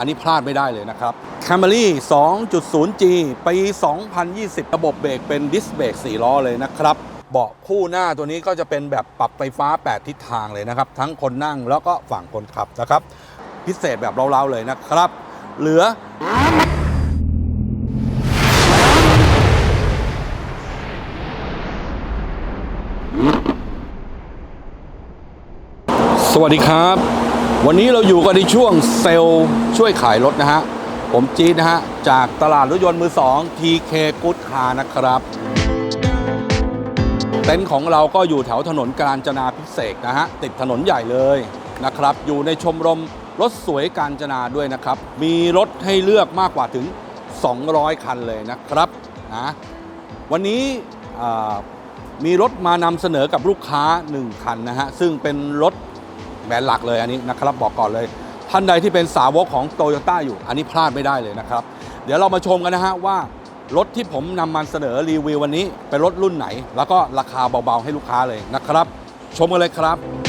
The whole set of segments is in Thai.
อันนี้พลาดไม่ได้เลยนะครับ Camry 2.0G ปี 2020 ระบบเบรกเป็นดิสเบรก4 ล้อเลยนะครับ เบาะคู่หน้าตัวนี้ก็จะเป็นแบบปรับไฟฟ้า 8 ทิศทางเลยนะครับ ทั้งคนนั่งแล้วก็ฝั่งคนขับนะครับ พิเศษแบบเราๆเลยนะครับ เหลือ สวัสดีครับ วันนี้เราอยู่กันในช่วงเซลล์ช่วยขายรถนะฮะ ผมจี๊ดนะฮะ จากตลาดรถยนต์มือ2 TK Good Car นะครับ เต็นท์ของเราก็อยู่แถวถนนกาญจนาพิเศษนะฮะ ติดถนนใหญ่เลยนะครับ อยู่ในชมรมรถสวยกาญจนาด้วยนะครับ มีรถให้เลือกมากกว่าถึง 200 คันเลยนะครับนะวันนี้มีรถมานำเสนอกับลูกค้า 1 คันนะฮะ ซึ่งเป็นรถ แบรนด์หลักเลยอันนี้นะครับบอกก่อนเลย ท่านใดที่เป็นสาวกของโตโยต้าอยู่ อันนี้พลาดไม่ได้เลยนะครับ เดี๋ยวเรามาชมกันนะฮะว่ารถที่ผมนำมาเสนอรีวิววันนี้เป็นรถรุ่นไหน แล้วก็ราคาเบาๆให้ลูกค้าเลยนะครับ ชมกันเลยครับ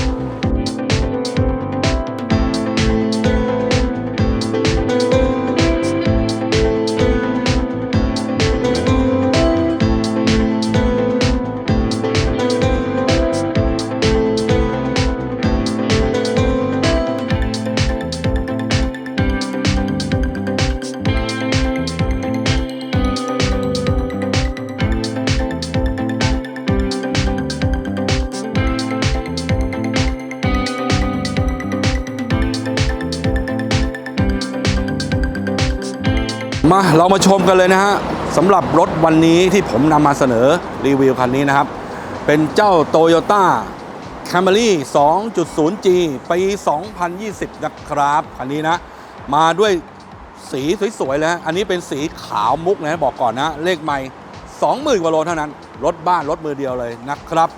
มามาชมกันเลยนะฮะสำหรับรถวันนี้ที่ผมนำมาเสนอรีวิวคันนี้นะครับ เป็นเจ้า Toyota Camry 2.0G ปี 2020 นะครับคันนี้นะ มาด้วยสีสวยๆเลยฮะอันนี้เป็นสีขาวมุกนะบอกก่อนนะ เลขไม่ 20,000กว่าโลเท่านั้น รถบ้านรถมือเดียวเลยนะครับ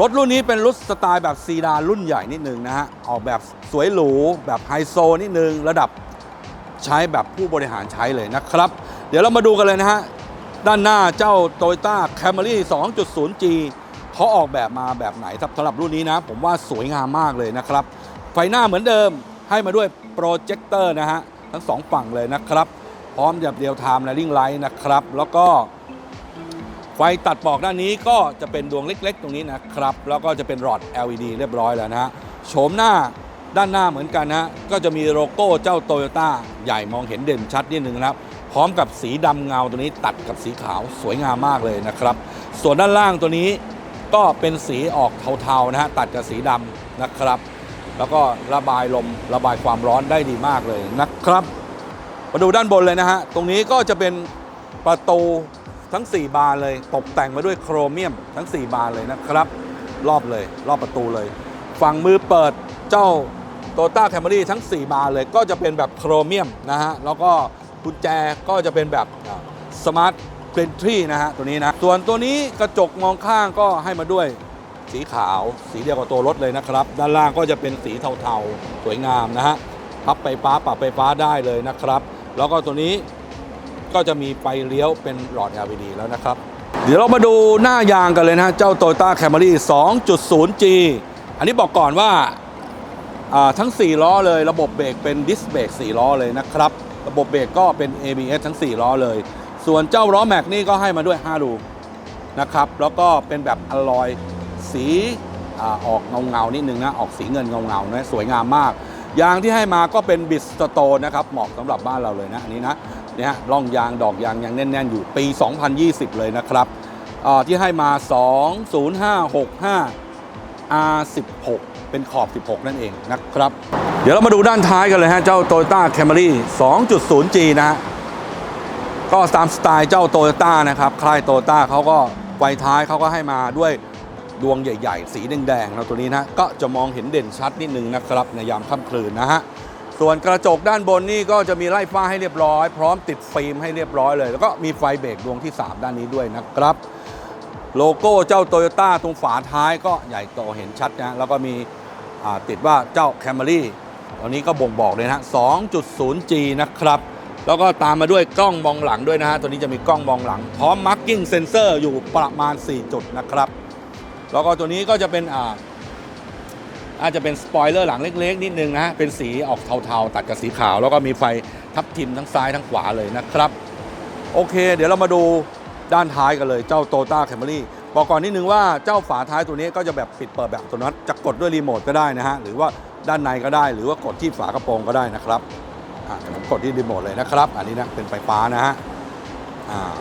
รถรุ่นนี้เป็นรถสไตล์แบบซีดานรุ่นใหญ่นิดนึงนะฮะ ออกแบบสวยหรูแบบไฮโซนิดนึง ระดับ ใช้แบบผู้บริหารใช้เลยนะครับ เดี๋ยวเรามาดูกันเลยนะฮะ ด้านหน้าเจ้า Toyota Camry 2.0G เขาออกแบบมาแบบไหนครับสำหรับรุ่นนี้นะ ผมว่าสวยงามมากเลยนะครับ ไฟหน้าเหมือนเดิมให้มาด้วยโปรเจคเตอร์นะฮะ ทั้งสองฝั่งเลยนะครับ พร้อมแบบเดียวไทม์และลิงไลท์นะครับ แล้วก็ไฟตัดปอกด้านนี้ก็จะเป็นดวงเล็ก ๆ ตรงนี้นะครับ แล้วก็จะเป็นหลอด LED เรียบร้อยแล้วนะฮะโฉมหน้า ด้านหน้าเหมือนกันนะก็จะมีโลโก้เจ้าโตโยต้าใหญ่มองเห็นเด่นชัดนิดนึงนะครับ พร้อมกับสีดำเงาตัวนี้ตัดกับสีขาวสวยงามมากเลยนะครับ ส่วนด้านล่างตัวนี้ก็เป็นสีออกเทาๆนะฮะตัดกับสีดำนะครับ แล้วก็ระบายลมระบายความร้อนได้ดีมากเลยนะครับมาดูด้านบนเลยนะฮะตรงนี้ก็จะเป็นประตูทั้ง 4 บานเลย ตกแต่งมาด้วยโครเมียมทั้ง 4 บานเลยนะครับ รอบเลย รอบประตูเลย ฝั่งมือเปิดเจ้า โตต้าแคมรี่ทั้ง4บาเลยก็จะเป็นแบบโครเมียมนะฮะ แล้วก็กุญแจก็จะเป็นแบบสมาร์ทเ e นทรีนะฮะ ตัวนี้นะ ส่วนตัวนี้กระจกมองข้างก็ให้มาด้วยสีขาว สีเดียวกับตัวรถเลยนะครับ ด้านล่างก็จะเป็นสีเทาๆ สวยงามนะฮะ พับไฟฟ้าปรับไฟฟ้าได้เลยนะครับ แล้วก็ตัวนี้ก็จะมีไฟเลี้ยวเป็นหลอด LED แล้วนะครับ เดี๋ยวเรามาดูหน้ายางกันเลยนะเจ้า Toyota Camry 2.0G อันนี้บอกก่อนว่า ทั้ง 4 ล้อเลย ระบบเบรกเป็นดิสเบรก4ล้อเลยนะครับ ระบบเบรกก็เป็น ABS ทั้ง 4 ล้อเลย ส่วนเจ้าล้อแม็กนี่ก็ให้มาด้วย 5 รูนะครับ แล้วก็เป็นแบบอลลอยสีออกเงาเงานิดนึงนะ ออกสีเงินเงาเงานะสวยงามมาก ยางที่ให้มาก็เป็นบิสโตนนะครับ เหมาะสำหรับบ้านเราเลยนะ อันนี้นะเนี่ยร่องยางดอกยางยังแน่น ๆ อยู่ปี 2020 เลยนะครับที่ให้มา 20565 R16 เป็นขอบ 16 นั่นเองนะครับ เดี๋ยวเรามาดูด้านท้ายกันเลยฮะ เจ้า Toyota Camry 2.0G นะฮะ ก็ตามสไตล์เจ้าโตโยต้านะครับค่ายโตโยต้าเขาก็ไฟท้ายเขาก็ให้มาด้วยดวงใหญ่ ๆ สีแดงๆนะตัวนี้นะก็จะมองเห็นเด่นชัดนิดนึงนะครับ ในยามค่ำคืนนะฮะส่วนกระจกด้านบนนี่ก็จะมีไล่ฟ้าให้เรียบร้อย พร้อมติดฟิล์มให้เรียบร้อยเลย แล้วก็มีไฟเบรกดวงที่ 3 ด้านนี้ด้วยนะครับ โลโก้เจ้าโตโยต้าตรงฝาท้ายก็ใหญ่โตเห็นชัดนะแล้วก็มี ติดว่าเจ้า Camry ตอนนี้ก็บ่งบอกเลยนะ 2.0G นะครับ แล้วก็ตามมาด้วยกล้องมองหลังด้วยนะฮะ ตัวนี้จะมีกล้องมองหลัง พร้อม marking sensor อยู่ประมาณ 4 จุดนะครับ แล้วก็ตัวนี้ก็จะเป็นอ่าอาจจะเป็นสปอยเลอร์หลังเล็กๆ นิดนึงนะฮะเป็นสีออกเทาๆ ตัดกับสีขาว แล้วก็มีไฟทับทิมทั้งซ้ายทั้งขวาเลยนะครับ โอเค เดี๋ยวเรามาดูด้านท้ายกันเลย เจ้าโตต้าแคมรี่ บอกก่อนนิดนึงว่าเจ้าฝาท้ายตัวนี้ก็จะแบบปิดเปิดแบบอัตัวนั้นจะกดด้วยรีโมทก็ได้นะฮะหรือว่าด้านในก็ได้ หรือว่ากดที่ฝากระโปรงก็ได้นะครับอ่าเดี๋ยวผมกดที่รีโมทเลยนะครับ อันนี้นะเป็นไฟฟ้านะฮะอ่า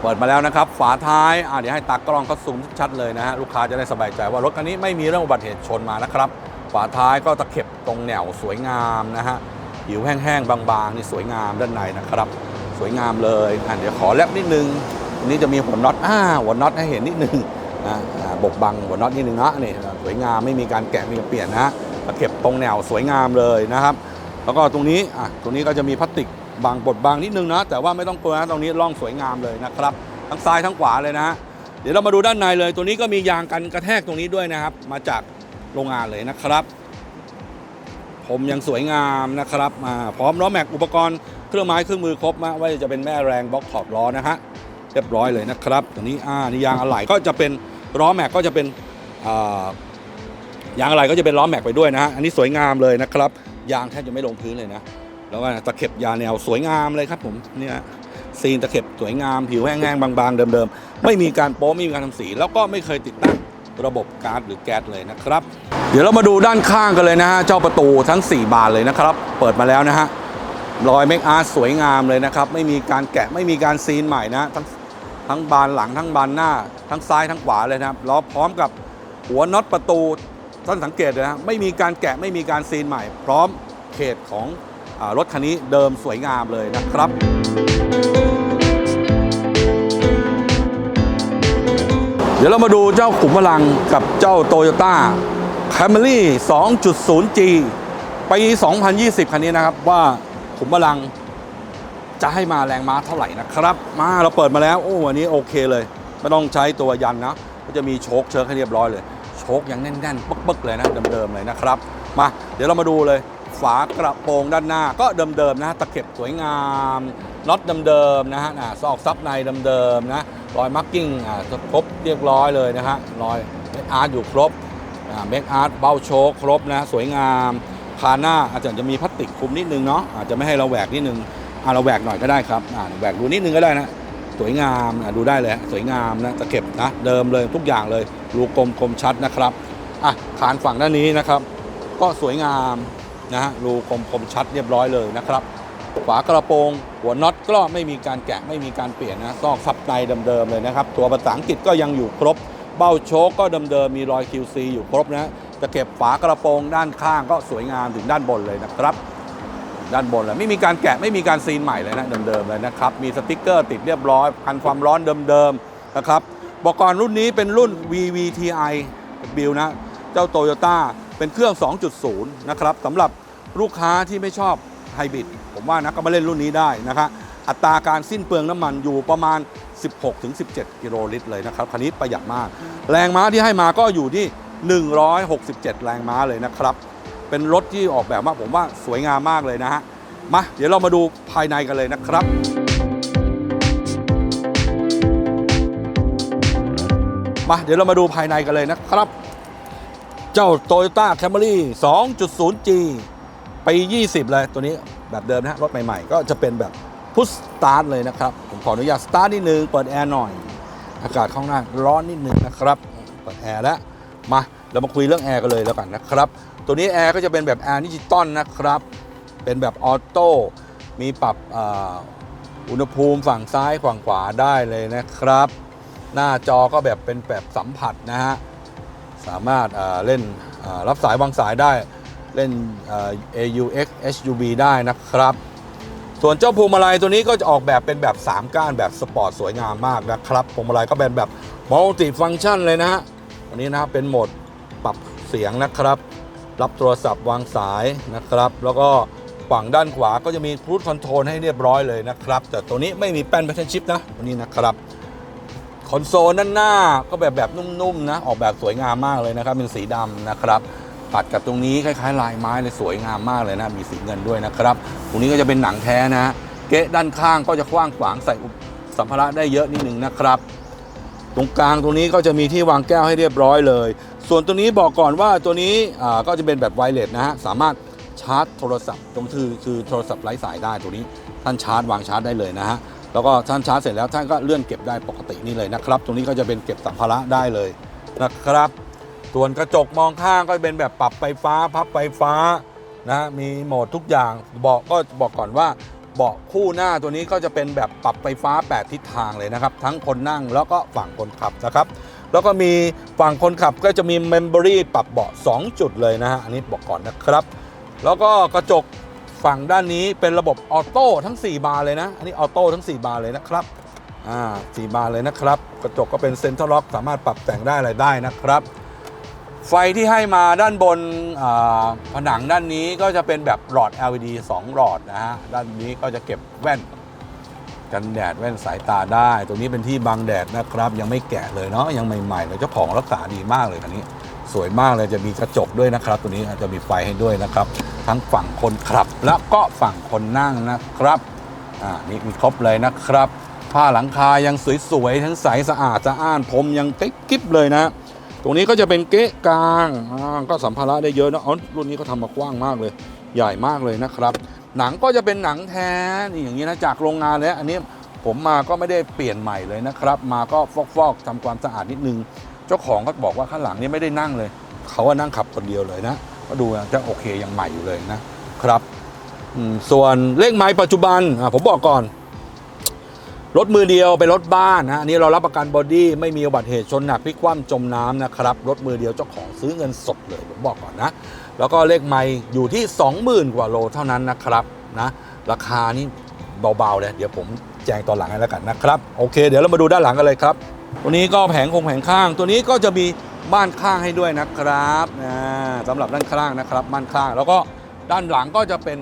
เปิดมาแล้วนะครับ ฝาท้ายอ่าเดี๋ยวให้ตากล้องเขาซูมชัดเลยนะฮะลูกค้าจะได้สบายใจว่ารถคันนี้ไม่มีเรื่องอุบัติเหตุชนมานะครับ ฝาท้ายก็ตะเข็บตรงแนวสวยงามนะฮะผิวแห้งๆบางๆนี่สวยงามด้านในนะครับ สวยงามเลยอะเดี๋ยวขอแลบนิดนึง นนี้จะมีหัวน็อตอ่าหัวน็อตให้เห็นนิดนึงนะอ่าบกบังหัวน็อตนิดนึงนะนี่สวยงามไม่มีการแกะไม่มีการเปลี่ยนนะฮะเข็บตรงแนวสวยงามเลยนะครับ แล้วก็ตรงนี้อะตรงนี้ก็จะมีพลาสติกบางบดบางนิดนึงนะ แต่ว่าไม่ต้องกลัวนะตรงนี้ร่องสวยงามเลยนะครับ ทั้งซ้ายทั้งขวาเลยนะฮะเดี๋ยวเรามาดูด้านในเลย ตัวนี้ก็มียางกันกระแทกตรงนี้ด้วยนะครับ มาจากโรงงานเลยนะครับผมยังสวยงามนะครับมาพร้อมล้อแม็กอุปกรณ์เครื่องไม้เครื่องมือครบมาว่าจะเป็นแม่แรงบล็อกขอบล้อนะฮะ เรียบร้อยเลยนะครับตัวนี้อ่านี่ยางอะไหล่ก็จะเป็นล้อแม็กก็จะเป็นยางอะไหล่ก็จะเป็นล้อแม็กไปด้วยนะฮะอันนี้สวยงามเลยนะครับ ยางแทบจะไม่ลงพื้นเลยนะ แล้วก็ตะเข็บยาแนวสวยงามเลยครับผมเนี่ยซีนตะเข็บสวยงามผิวแห้งๆบางๆ เดิมๆ ไม่มีการโป๊ไม่มีการทำสี แล้วก็ไม่เคยติดตั้งระบบการ์ดหรือแก๊สเลยนะครับ เดี๋ยวเรามาดูด้านข้างกันเลยนะฮะเจ้าประตูทั้ง 4 บานเลยนะครับ เปิดมาแล้วนะฮะรอยเมคอาร์สวยงามเลยนะครับ ไม่มีการแกะไม่มีการซีนใหม่นะทั้ง ทั้งบานหลังทั้งบานหน้า ทั้งซ้ายทั้งขวาเลยนะครับล้อพร้อมกับหัวน็อตประตูท่านสังเกตเลยนะไม่มีการแกะไม่มีการซีนใหม่ พร้อมเขตของอรถคันนี้เดิมสวยงามเลยนะครับ เดี๋ยวเรามาดูเจ้าขุมพลังกับเจ้า Toyota Camry 2.0G ปี 2020 คันนี้นะครับว่าขุมพลัง จะให้มาแรงม้าเท่าไหร่นะครับ มาเราเปิดมาแล้ว โอ้วันนี้โอเคเลย ไม่ต้องใช้ตัวยันนะ ก็จะมีโชคเชิร์ให้เรียบร้อยเลย โชคยังแน่นๆปึ๊กๆเลยนะเดิมๆเลยนะครับ มาเดี๋ยวเรามาดูเลยฝากระโปรงด้านหน้าก็เดิมๆนะตะเข็บสวยงามน็อตเดิมๆนะฮะซอกซับในเดิมๆนะรอยมาร์กิ้งครบเรียบร้อยเลยนะฮะรอยเมคอาร์ตอยู่ครบเมคอาร์ตเบ้าโชคครบนะสวยงามคาหน้าอาจจะมีพลาสติกคลุมนิดนึงเนาะอาจจะไม่ให้เราแหวกนิดนึง อ่าเราแหวกหน่อยก็ได้ครับอ่าแหวกดูนิดนึงก็ได้นะสวยงามอะดูได้เลยสวยงามนะตะเข็บนะเดิมเลยทุกอย่างเลยรูกลมคมชัดนะครับอะคานฝั่งด้านนี้นะครับ ก็สวยงามนะฮะรูคมคมชัดเรียบร้อยเลยนะครับฝากระโปรงหัวน็อตก็ไม่มีการแกะไม่มีการเปลี่ยนนะซอกซับในเดิมๆเลยนะครับ ตัวภาษาอังกฤษก็ยังอยู่ครบ เบ้าโชคก็เดิมๆมีรอย QC อยู่ครบนะจะเก็บฝากระโปรงด้านข้างก็สวยงามถึงด้านบนเลยนะครับ ด้านบนเลยไม่มีการแกะไม่มีการซีนใหม่เลยนะเดิมๆเลยนะครับมีสติกเกอร์ติดเรียบร้อยพันความร้อนเดิมๆนะครับบอกก่อนรุ่นนี้เป็นรุ่น VVTi บิลนะเจ้าโตโยต้าเป็นเครื่อง 2.0 นะครับสำหรับลูกค้าที่ไม่ชอบไฮบริดผมว่านะก็มาเล่นรุ่นนี้ได้นะครับอัตราการสิ้นเปลืองน้ำมันอยู่ประมาณ 16-17 กิโลลิตรเลยนะครับคันนี้ประหยัดมาก แรงม้าที่ให้มาก็อยู่ที่ 167 แรงม้าเลยนะครับ เป็นรถที่ออกแบบมาผมว่าสวยงามมากเลยนะฮะมาเดี๋ยวเรามาดูภายในกันเลยนะครับมาเดี๋ยวเรามาดูภายในกันเลยนะครับ เจ้า Toyota Camry 2.0G ปี20 เลยตัวนี้แบบเดิมนะฮะรถใหม่ ๆ ก็จะเป็นแบบพุชสตาร์ทเลยนะครับ ผมขออนุญาตสตาร์ทนิดนึง เปิดแอร์หน่อย อากาศข้างหน้าร้อนนิดนึงนะครับ เปิดแอร์แล้ว มา เรามาคุยเรื่องแอร์กันเลยแล้วกันนะครับ ตัวนี้แอร์ก็จะเป็นแบบแอร์ดิจิตอลนะครับ เป็นแบบออโต้ มีปรับอ,อุณหภูมิฝั่งซ้ายฝั่งขวาได้เลยนะครับ หน้าจอก็แบบเป็นแบบสัมผัสนะฮะ สามารถอ่าเล่นรับสายวางสายได้ เล่น AUX HUB ได้นะครับ ส่วนเจ้าพวงมาลัยตัวนี้ก็จะออกแบบเป็นแบบ 3 ก้านแบบสปอร์ตสวยงามมากนะครับ พวงมาลัยก็เป็นแบบมัลติฟัง c t ชันเลยนะฮะอันนี้นะครับเป็นโหมด ปรับเสียงนะครับ รับโทรศัพท์วางสายนะครับ แล้วก็ฝั่งด้านขวาก็จะมีครู e คอนโทรลให้เรียบร้อยเลยนะครับ แต่ตัวนี้ไม่มีแป้นแพทเทิร์นชิปนะตัวนี้นะครับคอนโซลด้านหน้าก็แบบแบบนุ่มๆนะ ออกแบบสวยงามมากเลยนะครับ เป็นสีดำนะครับ ตัดกับตรงนี้คล้ายๆ ลายไม้เลยสวยงามมากเลยนะ มีสีเงินด้วยนะครับ ตรงนี้ก็จะเป็นหนังแท้นะ เกะด้านข้างก็จะกว้างขวางใส่สัมภาระได้เยอะนิดนึงนะครับ ตรงกลางตรงนี้ก็จะมีที่วางแก้วให้เรียบร้อยเลย ส่วนตัวนี้บอกก่อนว่าตัวนี้ก็จะเป็นแบบไวเลสนะฮะสามารถชาร์จโทรศัพท์ตรงคือคือโทรศัพท์ไร้สายได้ตัวนี้ท่านชาร์จวางชาร์จได้เลยนะฮะแล้วก็ท่านชาร์จเสร็จแล้วท่านก็เลื่อนเก็บได้ปกตินี่เลยนะครับ ตรงนี้ก็จะเป็นเก็บสัมภาระได้เลยนะครับ ส่วนกระจกมองข้างก็เป็นแบบปรับไฟฟ้าพับไฟฟ้านะมีโหมดทุกอย่างเบาะก็บอกก่อนว่าเบาะคู่หน้าตัวนี้ก็จะเป็นแบบปรับไฟฟ้า 8 ทิศทางเลยนะครับ ทั้งคนนั่งแล้วก็ฝั่งคนขับนะครับ แล้วก็มีฝั่งคนขับก็จะมีเมมโมรี่ปรับเบาะ 2 จุดเลยนะฮะ อันนี้บอกก่อนนะครับ แล้วก็กระจกฝั่งด้านนี้เป็นระบบออโต้ทั้ง 4 บานเลยนะ อันนี้ออโต้ทั้ง 4 บานเลยนะครับ อ่าสี่บานเลยนะครับ กระจกก็เป็นเซ็นทรัลล็อกสามารถปรับแต่งได้อะไรได้นะครับ ไฟที่ให้มาด้านบนผนังด้านนี้ก็จะเป็นแบบหลอด LED 2 หลอดนะฮะ ด้านนี้ก็จะเก็บแว่น กันแดดแว่นสายตาได้ ตัวนี้เป็นที่บังแดดนะครับ ยังไม่แกะเลยเนาะยังใหม่ๆเลยเจ้าของรักษาดีมากเลยคันนี้ สวยมากเลยจะมีกระจกด้วยนะครับ ตัวนี้อาจจะมีไฟให้ด้วยนะครับ ทั้งฝั่งคนขับ แล้วก็ฝั่งคนนั่งนะครับอ่านี่มีครบเลยนะครับ ผ้าหลังคายังสวยๆทั้งใสสะอาดสะอ้านผมยังกิ๊บๆเลยนะตรงนี้ก็จะเป็นเก๊ะกลางก็สัมภาระได้เยอะนะอ๋อรุ่นนี้เขาทำมากว้างมากเลย ใหญ่มากเลยนะครับ หนังก็จะเป็นหนังแท้นี่อย่างนี้นะจากโรงงานแล้วอันนี้ผมมาก็ไม่ได้เปลี่ยนใหม่เลยนะครับ มาก็ฟอกๆทำความสะอาดนิดนึง เจ้าของก็บอกว่าข้างหลังนี่ไม่ได้นั่งเลย เขาว่านั่งขับคนเดียวเลยนะก็ดูจะโอเคยังใหม่อยู่เลยนะครับส่วนเลขไม้ปัจจุบันอะผมบอกก่อน รถมือเดียวเป็นรถบ้านนะอันนี้เรารับประกันบอดี้ไม่มีอุบัติเหตุชนหนักพลิกคว่ำจมน้ำนะครับ รถมือเดียวเจ้าของซื้อเงินสดเลยผมบอกก่อนนะ แล้วก็เลขไม้อยู่ที่ 20,000 กว่าโลเท่านั้นนะครับนะราคานี่เบาๆเลยเดี๋ยวผมแจ้งตอนหลังให้แล้วกันนะครับ โอเค เดี๋ยวเรามาดูด้านหลังกันเลยครับ ตัวนี้ก็แผงคงแผงข้าง ตัวนี้ก็จะมีม่านข้างให้ด้วยนะครับนะสำหรับด้านข้างนะครับม่านข้าง แล้วก็ด้านหลังก็จะเป็น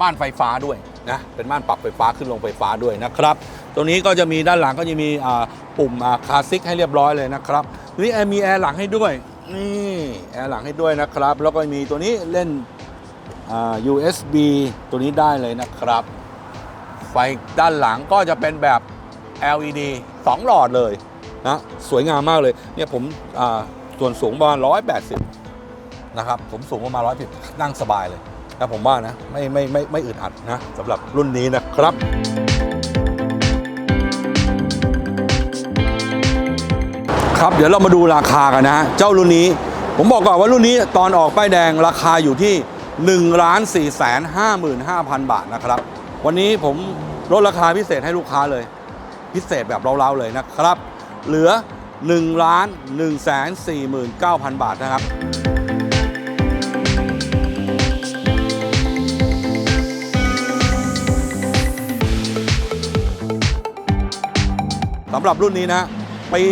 ม่านไฟฟ้าด้วยนะเป็นม่านปรับไฟฟ้าขึ้นลงไฟฟ้าด้วยนะครับ ตัวนี้ก็จะมีด้านหลังก็จะมีอ่าปุ่มคาซิกให้เรียบร้อยเลยนะครับตัวนี้แอร์มีแอร์หลังให้ด้วยนี่แอร์หลังให้ด้วยนะครับ แล้วก็มีตัวนี้เล่นอ่า USB ตัวนี้ได้เลยนะครับ ไฟด้านหลังก็จะเป็นแบบ LED 2 หลอดเลยนะสวยงามมากเลยเนี่ยผมอ่าส่วนสูงประมาณ180 นะครับ ผมสูงประมาณ110นั่งสบายเลย นะผมว่านะไม่ไม่ไม่ไม่อึดอัดนะสำหรับรุ่นนี้นะครับครับเดี๋ยวเรามาดูราคากันนะฮะเจ้ารุ่นนี้ ผมบอกก่อนว่ารุ่นนี้ตอนออกป้ายแดงราคาอยู่ที่1ล้าน4แสน55,000 บาทนะครับ วันนี้ผมลดราคาพิเศษให้ลูกค้าเลย พิเศษแบบเราๆเลยนะครับ เหลือ1ล้าน1แสน49,000 บาทนะครับ สำหรับรุ่นนี้นะปี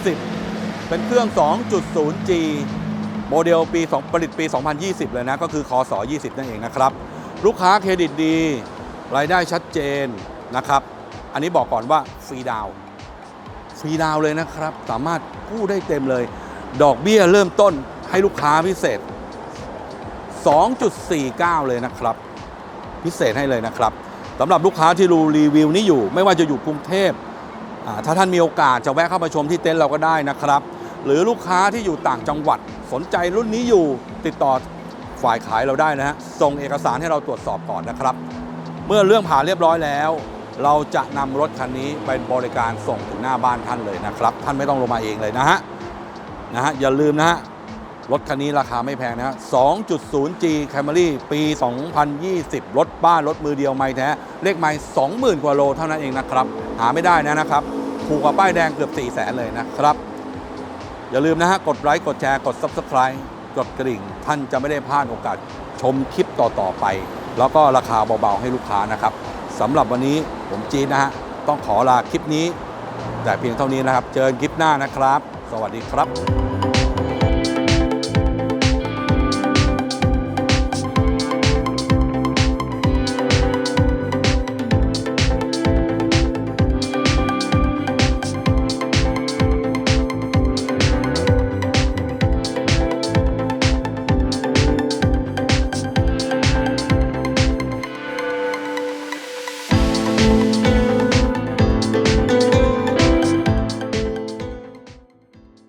2020 เป็นเครื่อง 2.0G โมเดลปี2ผลิตปี 2020 เลยนะ ก็คือคศ20 นั่นเองนะครับ ลูกค้าเครดิตดี รายได้ชัดเจนนะครับ อันนี้บอกก่อนว่าฟรีดาวฟรีดาวเลยนะครับ สามารถกู้ได้เต็มเลย ดอกเบี้ยเริ่มต้นให้ลูกค้าพิเศษ 2.49 เลยนะครับ พิเศษให้เลยนะครับสำหรับลูกค้าที่ดูรีวิวนี้อยู่ ไม่ว่าจะอยู่กรุงเทพ ถ้าท่านมีโอกาสจะแวะเข้ามาชมที่เต็นท์เราก็ได้นะครับ หรือลูกค้าที่อยู่ต่างจังหวัดสนใจรุ่นนี้อยู่ติดต่อฝ่ายขายเราได้นะฮะส่งเอกสารให้เราตรวจสอบก่อนนะครับ เมื่อเรื่องผ่านเรียบร้อยแล้ว เราจะนำรถคันนี้ไปบริการส่งถึงหน้าบ้านท่านเลยนะครับ ท่านไม่ต้องลงมาเองเลยนะฮะนะฮะอย่าลืมนะฮะรถคันนี้ราคาไม่แพงนะฮะ 2.0G Camry ปี 2020 รถบ้านรถมือเดียวไม่แท้ เลขไม่ 20,000 กว่าโลเท่านั้นเองนะครับ หาไม่ได้นะนะครับ ถูกกว่าป้ายแดงเกือบ4ี่แสนเลยนะครับ อย่าลืมนะฮะ กดไลค์กดแชร์กด Subscribe กดกริ่ง ท่านจะไม่ได้พลาดโอกาสชมคลิปต่อ ๆ ไป แล้วก็ราคาเบา ๆ ให้ลูกค้านะครับสำหรับวันนี้ผมจีนนะฮะ ต้องขอลาคลิปนี้ แต่เพียงเท่านี้นะครับ เจอกันคลิปหน้านะครับ สวัสดีครับ